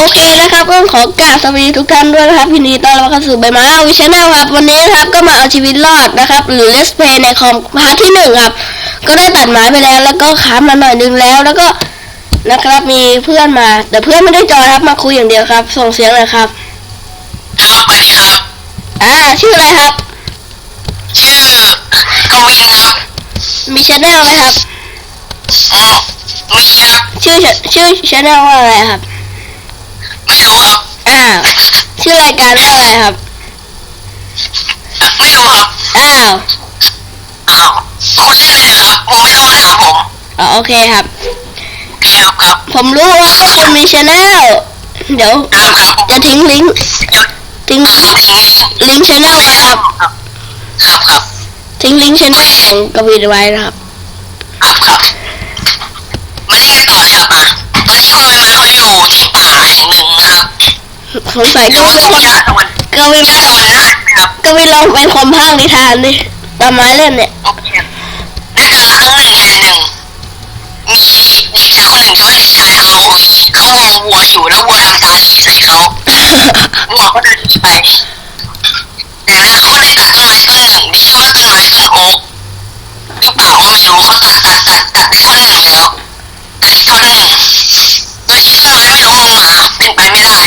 โอเคนะครับก็ขอกราบสวัสดีทุกท่านด้วยนะครับยินดีต้อนรับเข้าสู่ใบไม้เอาวิชแนลครับ วันนี้นะครับก็มาเอาชีวิตรอดนะครับ หรือเลสเพย์ในคอมพาร์ทที่หนึ่งครับ ก็ได้ตัดไม้ไปแล้วแล้วก็ค้ามาหน่อยนึงแล้ว แล้วก็นะครับมีเพื่อนมา แต่เพื่อนไม่ได้จอยครับมาคุยอย่างเดียวครับ ส่งเสียงเลยครับครับสวัสดีครับ อ่าชื่ออะไรครับ ชื่อกวินครับ มีชแนลไหมครับอืมมีครับ ชื่อชื่อชแนลว่าอะไรครับ ไม่รู้ครับอ้าวชื่อรายการว่าอะไรครับ ไม่รู้ครับ อ้าว อ้าว คุณชื่ออะไรครับ ผมไม่ต้องมาถามผม อ๋อโอเคครับ ครับครับ ผมรู้ว่าพวกคุณมีชแนลเดี๋ยวครับครับจะทิ้งลิงก์ทิ้งทิ้งลิงก์ลิงก์ชแนลไว้ครับครับครับทิ้งลิงก์ชแนลของกวีไว้นะครับ ครับครับมาเล่นกันต่อเลยครับอะตอนนี้คุณเป็นมาเขาอยู่ที่ ป่าแห่งหนึ่งนะครับสงสัยกอยู่วีเป็นตครงนยอดตะวันกวียอดตะวันนะครับกวีลองเป็นคนภาคนิทานดิตามไม้เล่นเนี่ยโอเคในกาละครั้งหนึ่งแห่งหนึ่ง มีเด็กชายคนหนึ่งชื่อว่าเด็กชายฮาโอวีเขามองวัวอยู่แล้ววัวทำตาหลีใส่เขาหมวก็เดินหนีไปจากนั้นเขาเลยตัดต้นไม้ต้นหนึ่งที่ชื่อว่าต้นไม้ต้นโอ๊กหรือเปล่าก็ไม่รู้เขาตัดตัดตัดตัดได้ท่อนหนึ่งแล้วตัดอีกท่อนหนึ่ง เป็นไปไม่ได้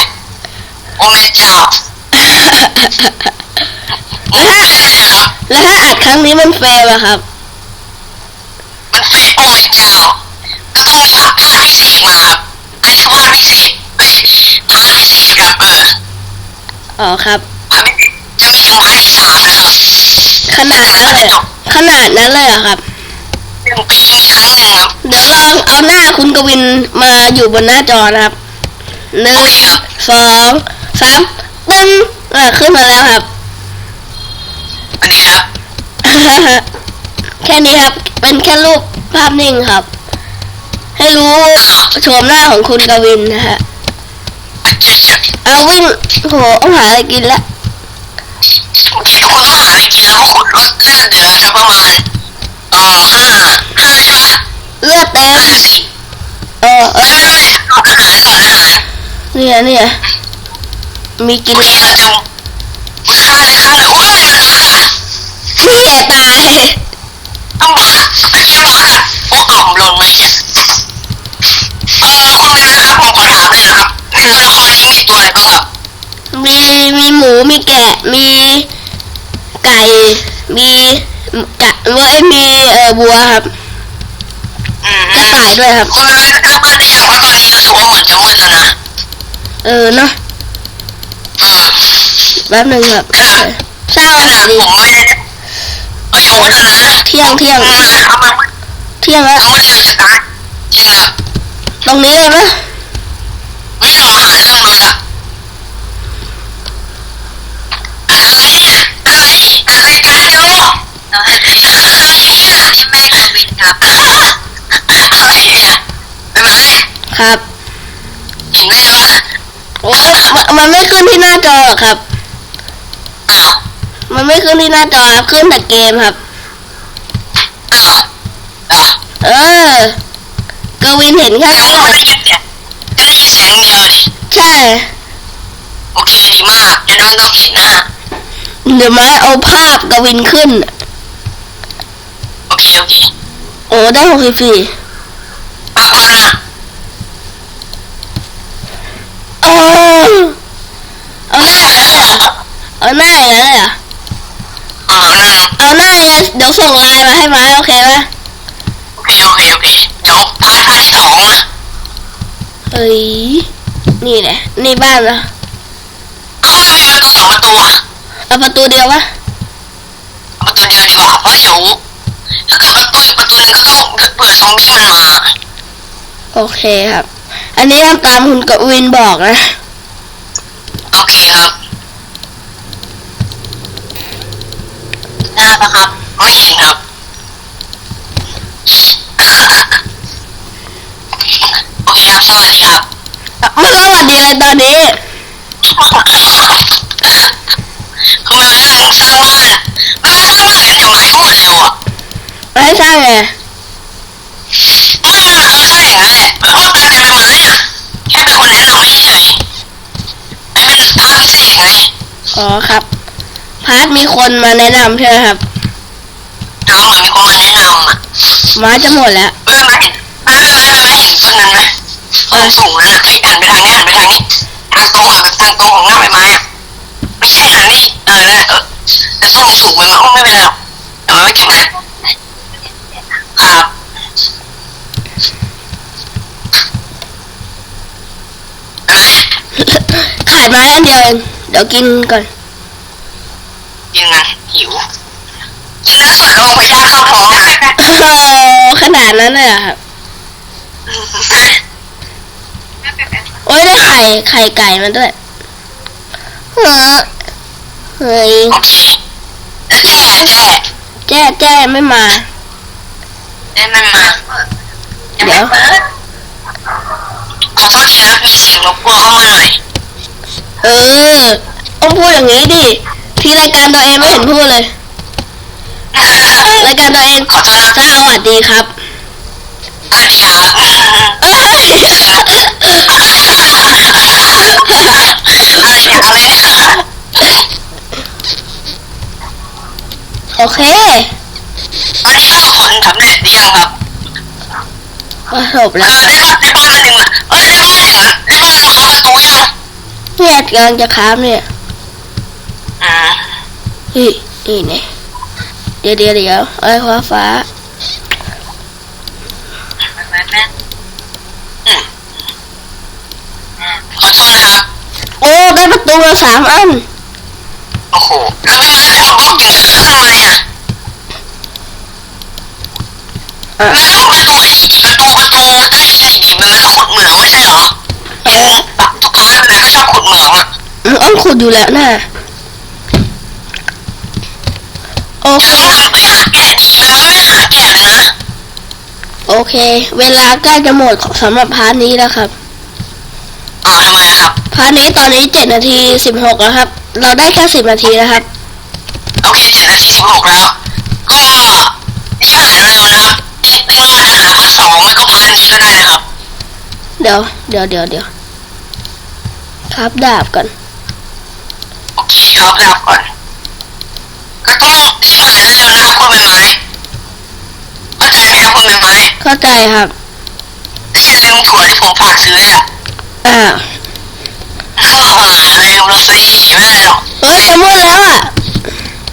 โอ้แม่เจ้าโอ้แม่ครับแล้วถ้าอัดครั้งนี้มันเฟลอะครับ มันเฟะโอ้แม่เจ้า ก็ต้องมีพาพิเศษมาครับอันนี้คือพาพิเศษเอ้ยพาพิเศษครับเอออ๋อครับ พาพิเศษจะมีถึงพาที่สามนะครับขนาดนั้นเลยเหรอขนาดนั้นเลยเหรอครับ หนึ่งปีมีครั้งหนึ่งครับ เดี๋ยวลองเอาหน้าคุณกวินมาอยู่บนหน้าจอนะครับ หนึ่งโอเคครับสองสามตึ้งอ่าขึ้นมาแล้วครับสวัสดีครับ แค่นี้ครับเป็นแค่รูปภาพนิ่งครับ ให้รู้โฉมหน้าของคุณกวินนะฮะเอาวิ่งโหต้องหาอะไรกินละโอเคคุณต้องหาอะไรกินแล้วเพราะคุณลดเลือดเหลือสักประมาณเอ่อห้าห้าใช่ปะเลือดเต็มห้าสิบเออเอไม่อไม่ไม่หลอดอาหารหลอดอาหาร เนี่ยเนี่ยมีกินโอเคเราจะอุ้ยฆ่าเลยฆ่าเลยอุ้ยมันบาดอะนี่ตายต้องบาดไม่บาดอะโอ้อ่อมลงเลยเนี่ยเออคุณวินนะครับผมขอถามเลยนะครับในตัวละครนี้มีตัวอะไรบ้างครับมีมีหมูมีแกะมีไก่มีกะเว้ยมีเอ่อวัวครับอืมกระต่ายด้วยครับ คุณวินสร้างบ้านหรือยังเพราะตอนนี้รู้สึกว่าเหมือนจะมืดแล้วนะ เออเนาะอืมแป๊บหนึงครับสร้างขอาหานารดดีผมไม่ได้เอ้ยยังมืดแล้วนะเที่ยงเที่ยงมืดเลยครับมันเที่ยงแล้วยังมืดเลยสตาร์ทใช่ครับตรงนี้เลยไหมวิเราอาหารเริ่มมาละอะไรเนี่ยอะไรอัดรายการอยู่อะไรเนี่ยนี่แม่กวินครับอะไรเนี่ยบ๊ายบายครับ เห็นได้ปะ โอ้ย มันมันไม่ขึ้นที่หน้าจอหรอกครับอ้าวมันไม่ขึ้นที่หน้าจอครับ ขึ้นแต่เกมครับอ้าวเออกวินเห็นแค่นั้นแหละค่เสียงก็ได้ยินเสียงเดียวดิ ใช่ โอเคดีมากจะได้ไม่ต้องเขียนหน้าเดี๋ยวไม้เอาภาพกวินขึ้น โอเค โอเค โอ้ ได้หกสิบสี่ ปากแล้วนะ โอ้เอาหน้าอย่างนั้นเลยเหรอเอา หน้าอย่างนั้นเลยเหรออ่านั่นเอาหน้าอย่างนั้นเดี๋ยวส่งไลน์มาให้ไม้โอเคไหมโอเคโอเคโอเคเดี๋ยวพาร์ทพาร์ทที่สองนะเฮ้ยนี่แหละนี่บ้านเหรอเอ้าไม่มีประตูสองประตูอะเอาประตูเดียววะเอาประตูเดียวดีกว่าเพราะเดี๋ยวถ้าเกิดประตูอีกประตูหนึงก็ต้องเผื่อซอมบี้มันมา โอเคครับ อันนี้ทำตามคุณกวินบอกนะ โอเคครับ ได้ปะครับ ไม่เห็นครับโอเคครับสวัสดีครับไม่ต้องหวัดดีเลยตอนนี้คือมันกำลังสร้างบ้านมันมาสร้างบ้านกันทำไมพูดเร็วอะมาให้สร้างไงไม่ไม่เออใช่อย่างนั้นแหละแล้วก็การจะเป็นไม้อะแค่เป็นคนแนะนำไม่เฉยไงอ๋อครับ พาร์ทมีคนมาแนะนำใช่ไหมครับ เอาเหมือนมีคนมาแนะนำอะม้าจะหมดแล้วเออมาเห็นเออมามาเห็นต้นนั้นไหมคนสูงนั่นน่ะที่หันไปทางนี้หันไปทางนี้ทางตรงอะแบบทางตรงของหน้าใบไม้อะไม่ใช่หันนี่เออนั่นแหละเออแต่ต้นมันสูงไปมั้งไม่เป็นไรหรอกแต่มันไม่เก็บนะครับขาดไม้อันเดียวเองเดี๋ยวกินก่อนกินมันหิว นาดนั้นเลยเหรอครับ โอ้ยได้ไข่ไข่ไก่มาด้วย เฮ้อเฮ้ยโอเคแจ้แจ้แจ้แจ้ไม่มา แจ้มันมายังไม่เปิดขอโทษทีครับมีเสียงรบกวนเข้ามาหน่อย เออต้องพูดอย่างนี้ดิ ที่รายการตัวเองไม่เห็นพูดเลย รายการตัวเองขอต้อนรับสวัสดีครับ โอเคตอนนี้สร้างผลสำเร็จหรือยังครับประสบเอแล้วอได้บ้านได้บ้านมาหนึ่งเอ้ยได้บ้านถึงได้บ้านมาเข้าประตูยังเนี่ยกำลังจะค้ามเนี่ยอ่า เฮ้ยนี่ไงเดี๋ยวเดี๋ยวเดี๋ยวเอ้ยฟ้าฟ้า อืมขอโทษนะครับ โอ้ได้ประตู มาสามอัน โอ้โหเราไม่มาแล้วบอกอย่างนี้ทำไมอะอะมันต้องประตูอีกประตูประตูใต้ดินอีกมันมันขุดเหมืองไม่ใช่เหรอเออแบบทุกครั้งเลยก็ชอบขุดเหมืองอะต้องขุดอยู่แล้วนะโอเคมันไปหาแกะดีมันไม่หาแกะเลยนะโอเค เวลาใกล้จะหมดสำหรับพาร์ทนี้แล้วครับ อ๋อทำไมอะครับ พาร์ทนี้ตอนนี้เจ็ดนาทีสิบหกแล้วครับ เราได้แค่สิบนาทีนะครับ โอเคเจ็ดนาทีสิบหกแล้ว ก็นี่ผ่านเร็วนะครับเช็คเป็นมาตรฐานภาคสองไม่ก็พาร์ทนี้ก็ได้นะครับ เดี๋ยวเดี๋ยวเดี๋ยวเดี๋ยวครับดาบก่อน โอเคครับรับก่อน ก็ต้องที่ผ่านเร็วนะครับคุณใบไม้เข้าใจไหมครับคุณใบไม้เข้าใจครับ แต่อย่าลืมถั่วที่ผมฝากซื้ออะอ่า ลืมละสิไม่ได้หรอกเอ้ยจะหมดแล้วอะ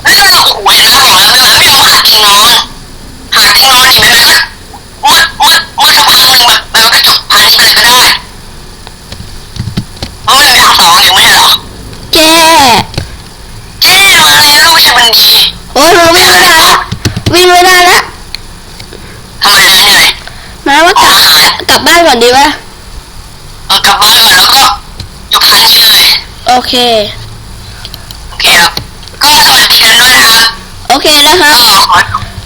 เอ้ยโอ้โหเห็นนะบอกแล้วไม่เอาหาติงนอนหาติงนอนอีกไม่ได้สักมืดมืดมืดสักพักหนึ่งแบบมันก็จบพาร์ทนี้ไปเลยก็ได้เพราะมันมีภาคสองอยู่ไม่หรอแจ้เจ๊มาแล้วลูกชายมันดีโอ้ยหนูวิ่งไม่ได้ละวิ่งไม่ได้ละทำไมนะเหนื่อยมาว่ากลับกลับบ้านก่อนดีวะเอากลับบ้านก่อนแล้วก็ จบพาร์ทนี้เลยโอเค โอเคครับ ก็สวัสดีกันด้วยนะครับโอเคนะครับก็ขอ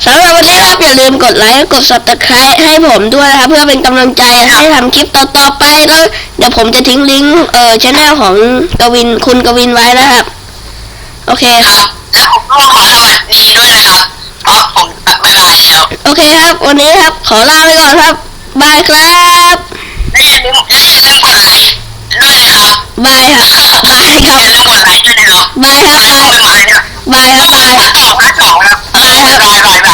สำหรับวันนี้นะครับอย่าลืมกดไลค์กด subscribe ให้ผมด้วยนะครับ เพื่อเป็นกำลังใจให้ทำคลิปต่อๆไปแล้วเดี๋ยวผมจะทิ้งลิงก์เอ่อช anel ของกวินคุณกวินไว้นะครับ โอเค ครับ และผมก็ขอสวัสดีด้วยนะครับ เพราะผมบายบายแล้วโอเคครับ วันนี้ครับ ขอลาไปก่อนครับ บายครับ และอย่าลืมและอย่าลืมกดไลค์ ด้วยนะครับบายครับบายคอย่ารับลืมกดไลค์ด้วยนะครับบายครับไลค์บายเป็นไม้เนี่ยบายครับบายพาร์ทสองพาร์ทสองนะครับบายครับบายบายบายบาย